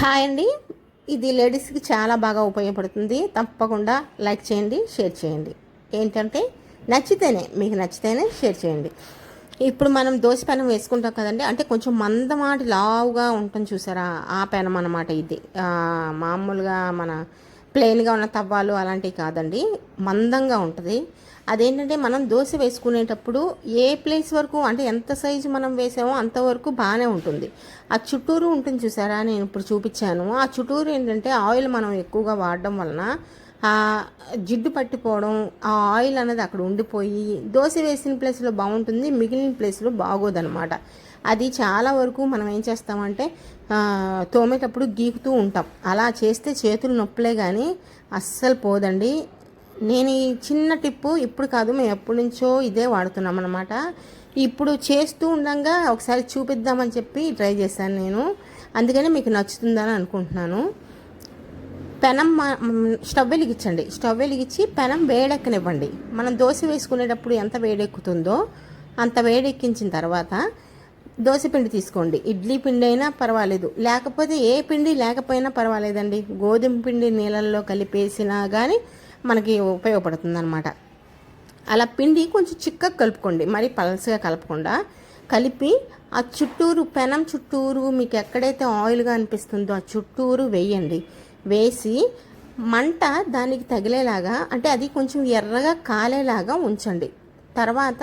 Hi అండి. ఇది లేడీస్కి చాలా బాగా ఉపయోగపడుతుంది. తప్పకుండా లైక్ చేయండి షేర్ చేయండి. ఏంటంటే నచ్చితేనే మీకు నచ్చితేనే షేర్ చేయండి. ఇప్పుడు మనం దోశ పెనం వేసుకుంటాం కదండి. అంటే కొంచెం మందమాటి లావుగా ఉంటుంది చూసారా? ఆ పెనం అన్నమాట ఇది. మామూలుగా మన ప్లెయిన్గా ఉన్న తవ్వాలు అలాంటివి కాదండి. మందంగా ఉంటుంది. అదేంటంటే మనం దోశ వేసుకునేటప్పుడు ఏ ప్లేస్ వరకు అంటే ఎంత సైజు మనం వేసామో అంతవరకు బాగానే ఉంటుంది. ఆ చుట్టూరు ఉంటుంది చూసారా? నేను ఇప్పుడు చూపించాను. ఆ చుట్టూరు ఏంటంటే ఆయిల్ మనం ఎక్కువగా వాడడం వలన జిడ్డు పట్టిపోవడం ఆ ఆయిల్ అనేది అక్కడ ఉండిపోయి దోశ వేసిన ప్లేస్లో బాగుంటుంది మిగిలిన ప్లేస్లో బాగోదనమాట అది చాలా వరకు మనం ఏం చేస్తామంటే తోమేటప్పుడు గీకుతూ ఉంటాం. అలా చేస్తే చేతులు నొప్పులే కానీ అస్సలు పోదండి. నేను ఈ చిన్న టిప్పు ఇప్పుడు కాదు మేము ఎప్పటి నుంచో ఇదే వాడుతున్నాం అనమాట ఇప్పుడు చేస్తూ ఉండగా ఒకసారి చూపిద్దామని చెప్పి ట్రై చేశాను నేను. అందుకని మీకు నచ్చుతుందని అనుకుంటున్నాను. పెనం స్టవ్ వెలిగించండి. స్టవ్ వెలిగించి పెనం వేడెక్కనివ్వండి. మనం దోశ వేసుకునేటప్పుడు ఎంత వేడెక్కుతుందో అంత వేడెక్కించిన తర్వాత దోశ పిండి తీసుకోండి. ఇడ్లీ పిండి అయినా పర్వాలేదు. లేకపోతే ఏ పిండి లేకపోయినా పర్వాలేదండి. గోధుమ పిండి నీళ్ళల్లో కలిపేసినా కానీ మనకి ఉపయోగపడుతుంది అనమాట అలా పిండి కొంచెం చిక్కగా కలుపుకోండి. మరి పలసగా కలపకుండా కలిపి ఆ చుట్టూరు పెనం చుట్టూరు మీకు ఎక్కడైతే ఆయిల్గా అనిపిస్తుందో ఆ చుట్టూరు వేయండి. వేసి మంట దానికి తగిలేలాగా అంటే అది కొంచెం ఎర్రగా కాలేలాగా ఉంచండి. తర్వాత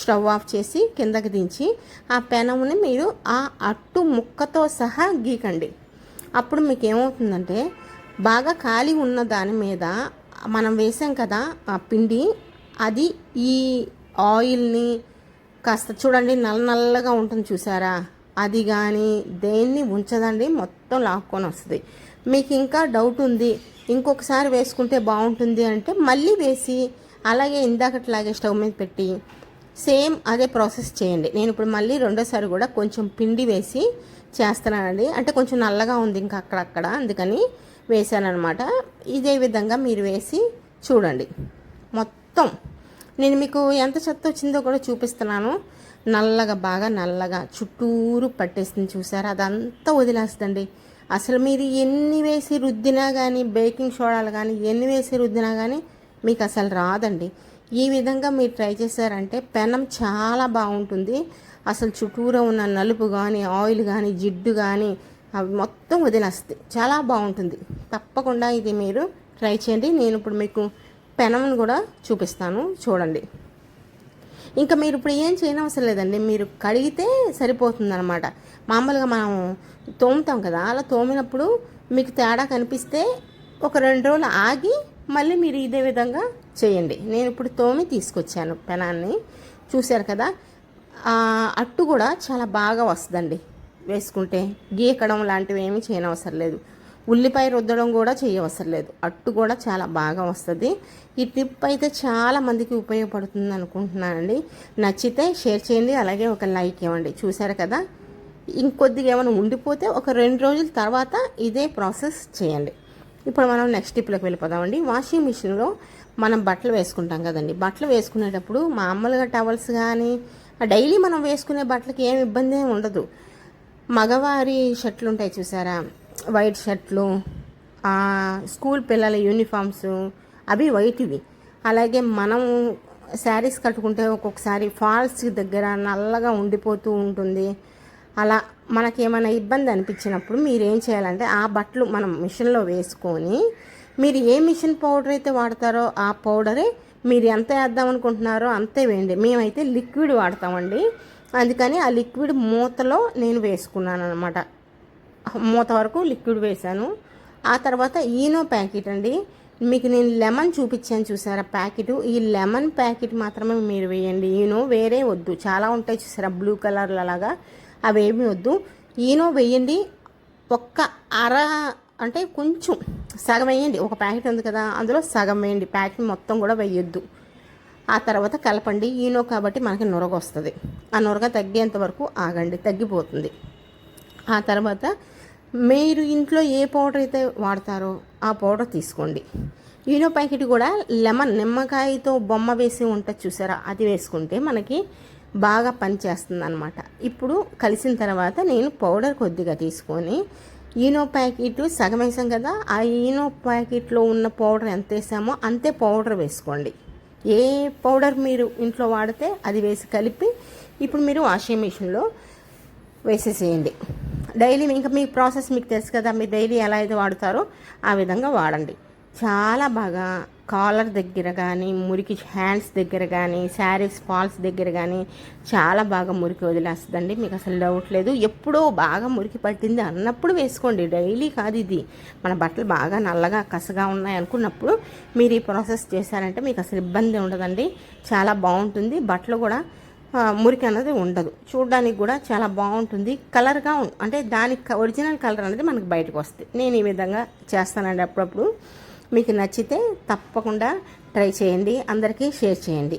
స్టవ్ ఆఫ్ చేసి కిందకి దించి ఆ పెనముని మీరు ఆ అట్టు ముక్కతో సహా గీకండి. అప్పుడు మీకు ఏమవుతుందంటే బాగా ఖాళీ ఉన్న దాని మీద మనం వేసాం కదా ఆ పిండి అది ఈ ఆయిల్ని కాస్త చూడండి నల్ల నల్లగా ఉంటుంది చూసారా? అది కానీ దేన్ని ఉంచదండి మొత్తం లాక్కొని వస్తుంది. మీకు ఇంకా డౌట్ ఉంది ఇంకొకసారి వేసుకుంటే బాగుంటుంది అంటే మళ్ళీ వేసి అలాగే ఇందాకట్లాగే స్టవ్ మీద పెట్టి సేమ్ అదే ప్రాసెస్ చేయండి. నేను ఇప్పుడు మళ్ళీ రెండోసారి కూడా కొంచెం పిండి వేసి చేస్తున్నానండి. అంటే కొంచెం నల్లగా ఉంది ఇంకా అక్కడక్కడ అందుకని వేసానమాట ఇదే విధంగా మీరు వేసి చూడండి. మొత్తం నేను మీకు ఎంత చెత్త వచ్చిందో కూడా చూపిస్తున్నాను. నల్లగా బాగా నల్లగా చుట్టూరు పట్టేసింది చూసారా? అదంతా వదిలేస్తుందండి. అసలు మీరు ఎన్ని వేసి రుద్దినా కానీ బేకింగ్ సోడాలు కానీ ఎన్ని వేసి రుద్దినా కానీ మీకు అసలు రాదండి. ఈ విధంగా మీరు ట్రై చేశారంటే పెనం చాలా బాగుంటుంది. అసలు చుట్టూరా ఉన్న నలుపు కానీ ఆయిల్ కానీ జిడ్డు కానీ అవి మొత్తం వదిలేస్తాయి. చాలా బాగుంటుంది. తప్పకుండా ఇది మీరు ట్రై చేయండి. నేను ఇప్పుడు మీకు పెనంను కూడా చూపిస్తాను. చూడండి. ఇంకా మీరు ఇప్పుడు ఏం చేయనవసరం లేదండి. మీరు కడిగితే సరిపోతుందన్నమాట. మామూలుగా మనం తోముతాం కదా అలా తోమినప్పుడు మీకు తేడా కనిపిస్తే ఒక రెండు రోజులు ఆగి మళ్ళీ మీరు ఇదే విధంగా చేయండి. నేను ఇప్పుడు తోమి తీసుకొచ్చాను పెనాన్ని. చూశారు కదా? అట్టు కూడా చాలా బాగా వస్తుందండి. వేసుకుంటే గీకడం లాంటివి ఏమీ చేయనవసరం లేదు. ఉల్లిపాయ రుద్దడం కూడా చేయవసరం లేదు. అట్టు కూడా చాలా బాగా వస్తుంది. ఈ టిప్ అయితే చాలా మందికి ఉపయోగపడుతుంది అనుకుంటున్నానండి. నచ్చితే షేర్ చేయండి అలాగే ఒక లైక్ ఇవ్వండి. చూసారు కదా? ఇంకొద్దిగా ఏమైనా ఉండిపోతే ఒక రెండు రోజుల తర్వాత ఇదే ప్రాసెస్ చేయండి. ఇప్పుడు మనం నెక్స్ట్ టిప్లోకి వెళ్ళిపోదామండి. వాషింగ్ మిషన్లో మనం బట్టలు వేసుకుంటాం కదండి. బట్టలు వేసుకునేటప్పుడు మామూలుగా టవల్స్ కానీ డైలీ మనం వేసుకునే బట్టలకి ఏమి ఇబ్బంది ఉండదు. మగవారి షర్ట్లు ఉంటాయి చూసారా? వైట్ షర్ట్లు స్కూల్ పిల్లల యూనిఫామ్స్ అవి వైట్వి. అలాగే మనం శారీస్ కట్టుకుంటే ఒక్కొక్కసారి ఫాల్స్ దగ్గర నల్లగా ఉండిపోతూ ఉంటుంది. అలా మనకి ఏమైనా ఇబ్బంది అనిపించినప్పుడు మీరు ఏం చేయాలంటే ఆ బట్టలు మనం మిషన్లో వేసుకొని మీరు ఏ మిషన్ పౌడర్ అయితే వాడతారో ఆ పౌడరే మీరు ఎంత వేద్దాం అనుకుంటున్నారో అంతే వేయండి. మేమైతే లిక్విడ్ వాడతామండి. అందుకని ఆ లిక్విడ్ మూతలో నేను వేసుకున్నాను అనమాట మూత వరకు లిక్విడ్ వేశాను. ఆ తర్వాత ఈనో ప్యాకెట్ అండి. మీకు నేను లెమన్ చూపించాను చూసారా ప్యాకెట్? ఈ లెమన్ ప్యాకెట్ మాత్రమే మీరు వేయండి. ఈనో వేరే వద్దు. చాలా ఉంటాయి చూసారా? బ్లూ కలర్లు అలాగా. అవేమి వద్దు. ఈనో వేయండి. ఒక్క అర అంటే కొంచెం సగం వేయండి. ఒక ప్యాకెట్ ఉంది కదా అందులో సగం వేయండి. ప్యాకెట్ మొత్తం కూడా వేయొద్దు. ఆ తర్వాత కలపండి. ఈనో కాబట్టి మనకి నురగ వస్తుంది. ఆ నురగ తగ్గేంత వరకు ఆగండి. తగ్గిపోతుంది. ఆ తర్వాత మీరు ఇంట్లో ఏ పౌడర్ అయితే వాడతారో ఆ పౌడర్ తీసుకోండి. ఈనో ప్యాకెట్ కూడా లెమన్ నిమ్మకాయతో బొమ్మ వేసి ఉంటుంది చూసారా? అది వేసుకుంటే మనకి బాగా పనిచేస్తుంది అనమాట ఇప్పుడు కలిసిన తర్వాత నేను పౌడర్ కొద్దిగా తీసుకొని ఈనో ప్యాకెట్ సగం వేసాం కదా ఆ ఈనో ప్యాకెట్లో ఉన్న పౌడర్ ఎంత వేసామో అంతే పౌడర్ వేసుకోండి. ఏ పౌడర్ మీరు ఇంట్లో వాడితే అది వేసి కలిపి ఇప్పుడు మీరు వాషింగ్ మిషన్లో వేసేసేయండి. డైలీ ఇంకా మీ ప్రాసెస్ మీకు తెలుసు కదా మీరు డైలీ ఎలా అయితే వాడతారో ఆ విధంగా వాడండి. చాలా బాగా కాలర్ దగ్గర కానీ మురికి హ్యాండ్స్ దగ్గర కానీ శారీస్ ఫాల్స్ దగ్గర కానీ చాలా బాగా మురికి వదిలేస్తుందండి. మీకు అసలు డౌట్ లేదు. ఎప్పుడో బాగా మురికి పట్టింది అన్నప్పుడు వేసుకోండి. డైలీ కాదు ఇది. మన బట్టలు బాగా నల్లగా కసగా ఉన్నాయి అనుకున్నప్పుడు మీరు ఈ ప్రాసెస్ చేశారంటే మీకు అసలు ఇబ్బంది ఉండదండి. చాలా బాగుంటుంది. బట్టలు కూడా మురికి అనేది ఉండదు. చూడడానికి కూడా చాలా బాగుంటుంది. కలర్గా అంటే దానికి ఒరిజినల్ కలర్ అనేది మనకి బయటకు వస్తుంది నేను ఈ విధంగా చేస్తానండి అప్పుడప్పుడు. మీకు నచ్చితే తప్పకుండా ట్రై చేయండి అందరికీ షేర్ చేయండి.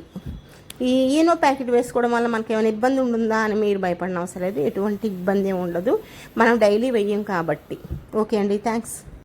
ఈ ఈనో ప్యాకెట్ వేసుకోవడం వల్ల మనకి ఏమైనా ఇబ్బంది ఉంటుందా అని మీరు భయపడిన అవసరం లేదు ఎటువంటి ఇబ్బంది ఉండదు. మనం డైలీ వెయ్యం కాబట్టి. ఓకే అండి థ్యాంక్స్.